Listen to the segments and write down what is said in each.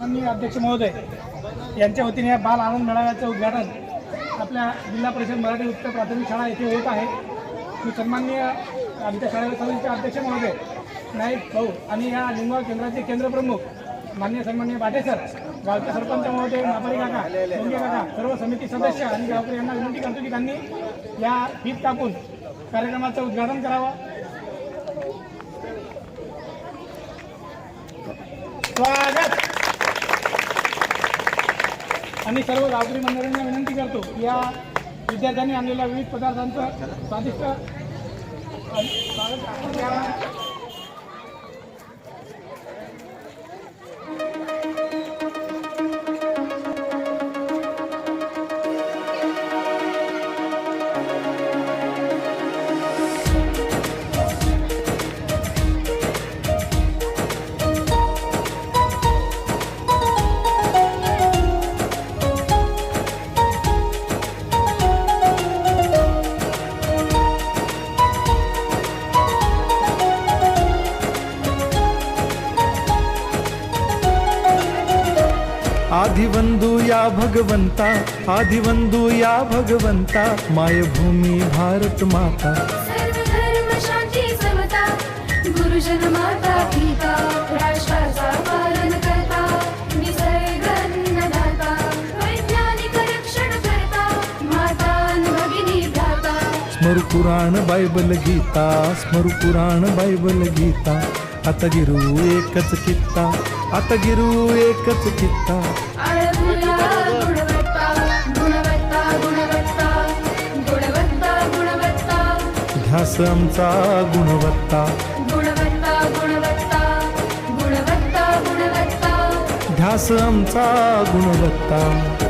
माननीय अध्यक्ष महोदय यांच्या वतीने या बाल आनंद मेळाव्याचं उद्घाटन आपल्या जिल्हा परिषद मराठी उच्च प्राथमिक शाळा येथे होत आहे. मी सन्माननीय आमच्या शाळेच्या समितीचे अध्यक्ष महोदय नाईक भाऊ आणि या निमगाव केंद्राचे केंद्रप्रमुख मान्य सन्माननीय बाटे सर गावचे सरपंच महोदय मापारी काका मुंगे काका सर्व समिती सदस्य आणि गावकरी यांना विनंती करतो की त्यांनी या फीत कापून कार्यक्रमाचं उद्घाटन करावं. स्वागत! आणि सर्व गावकरी मंडळींना विनंती करतो या विद्यार्थ्यांनी आणलेल्या विविध पदार्थांचं स्वादिष्ट करावं. आदिवंदू या भगवंता आदिवंदू या भगवंता मायभूमी भारत माता। शांती समता गुरुजन माता पिता राष्ट्राचा पालन करता निसर्ग अन्नदाता वैज्ञानिक रक्षण करता माता न भगिनी भ्राता। स्मरु पुराण बायबल गीता स्मरु पुराण बायबल गीता। आता गिरू एकच कित्ता आता गिरू एकच कित्ता। ध्यास आमचा गुणवत्ता. गुणवत्ता गुणवत्ता गुणवत्ता गुणवत्ता. ध्यास आमचा गुणवत्ता.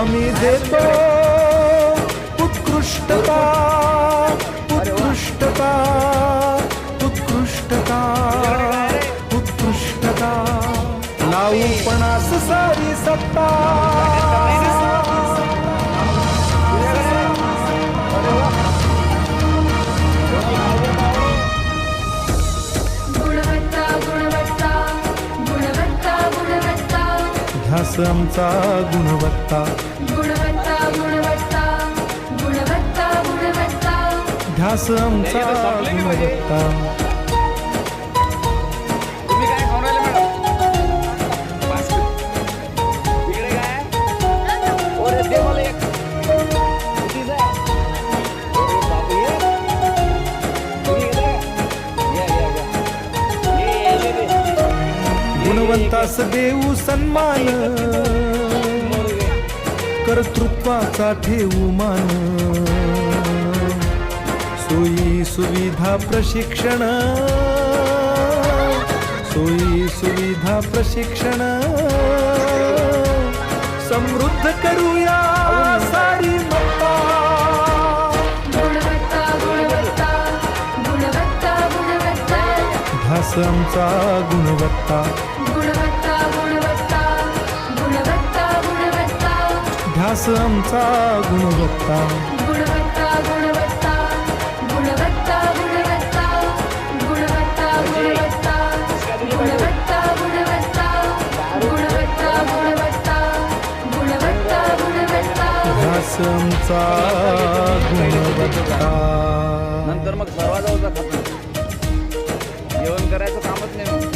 आम्ही देतो उत्कृष्टता उत्कृष्टता उत्कृष्टता उत्कृष्टता. लावू पणास सारी सत्ता. ध्यास आमचा गुणवत्ता. गुणवत्ता गुणवत्ता गुणवत्ता गुणवत्ता. ध्यास आमचा गुणवत्ता. लोकास देऊ सन्मान. कर्तृत्वाचा ठेवू मान. सोयी सुविधा प्रशिक्षण. सोयी सुविधा प्रशिक्षण. समृद्ध करूया सारी मत्ता. भासमचा गुणवत्ता. ध्यास आमचा गुणवत्ता गुणवत्ता गुणवत्ता गुणवत्ता गुणवत्ता गुणवत्ता गुणवत्ता गुणवत्ता गुणवत्ता गुणवत्ता गुणवत्ता गुणवत्ता गुणवत्ता ध्यास आमचा गुणवत्ता नंतर मग जेवण करायचं कामच नाही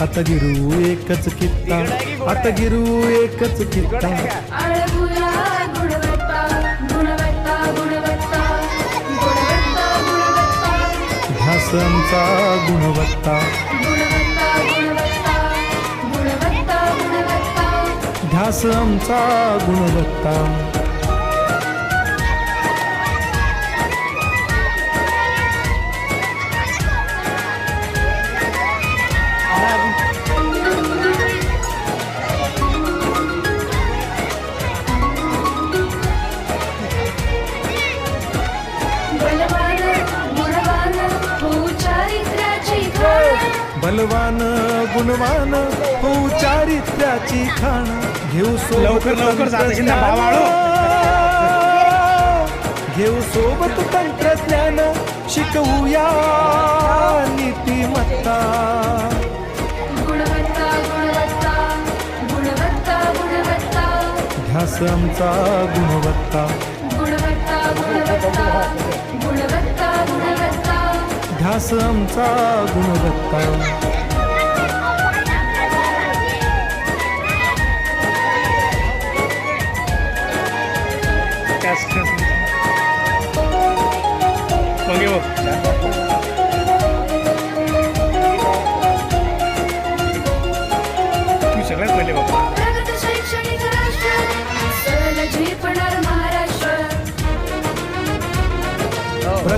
आता गिरू एकच कित्ता. आता गिरू एकच कित्ता. आळगुया गुणवत्ता गुणवत्ता गुणवत्ता. बलवान गुणवान होऊ चारित्र्याची खाण. घेऊ सो लवकर लवकर घेऊ सोबत तंत्रज्ञान शिकवूया नीतिमत्ता. ध्यास आमचा गुणवत्ता. इतिहास आमचा गुणवत्ता. मगे बघ सगळ्यात पहिले बाबा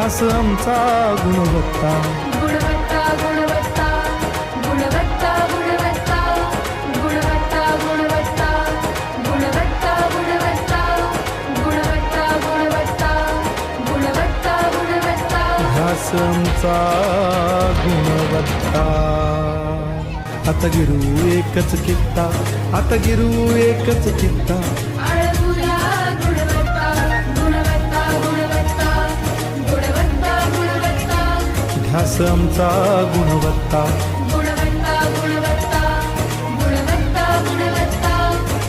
ध्यास आमचा गुणवत्ता गुणवत्ता गुणवत्ता गुणवत्ता गुणवत्ता गुणवत्ता गुणवत्ता गुणवत्ता गुणवत्ता गुणवत्ता गुणवत्ता गुणवत्ता गुणवत्ता ध्यास आमचा गुणवत्ता आता गिरू एकच कित्ता आता गिरू एकच कित्ता अभ्यास आमचा गुणवत्ता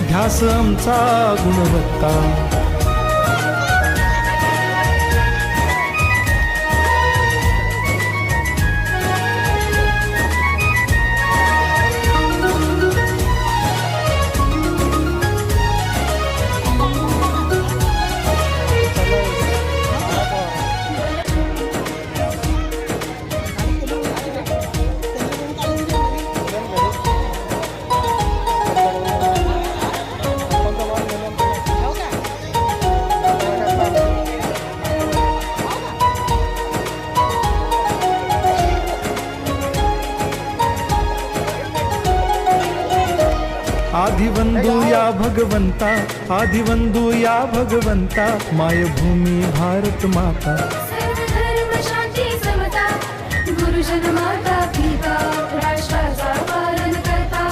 ध्यास आमचा गुणवत्ता. आदिवंदू या भगवंता आदिवंदू या भगवंता मायभूमी भारत माता। गुरुजन माता पिता राष्ट्राचा पालन करता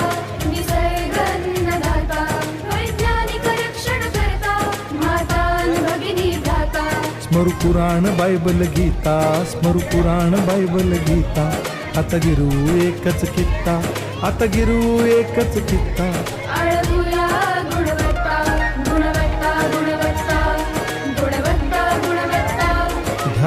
निसर्ग अन्नदाता वैज्ञानिक रक्षण करता माता आणि भगिनी भ्राता। स्मरु पुराण बायबल गीता स्मरु पुराण बायबल गीता। आता गिरू एकच कित्ता आता गिरू एकच कित्ता।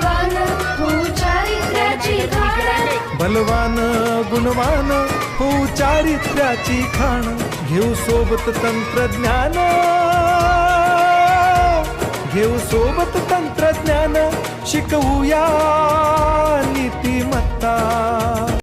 बलवान वजन गुणवान होऊ चारित्र्याची खाण. बलवान गुणवान हो चारित्र्याची खाण. घेऊ सोबत तंत्रज्ञान. घेऊ सोबत तंत्रज्ञान. शिकवूया नीतिमत्ता.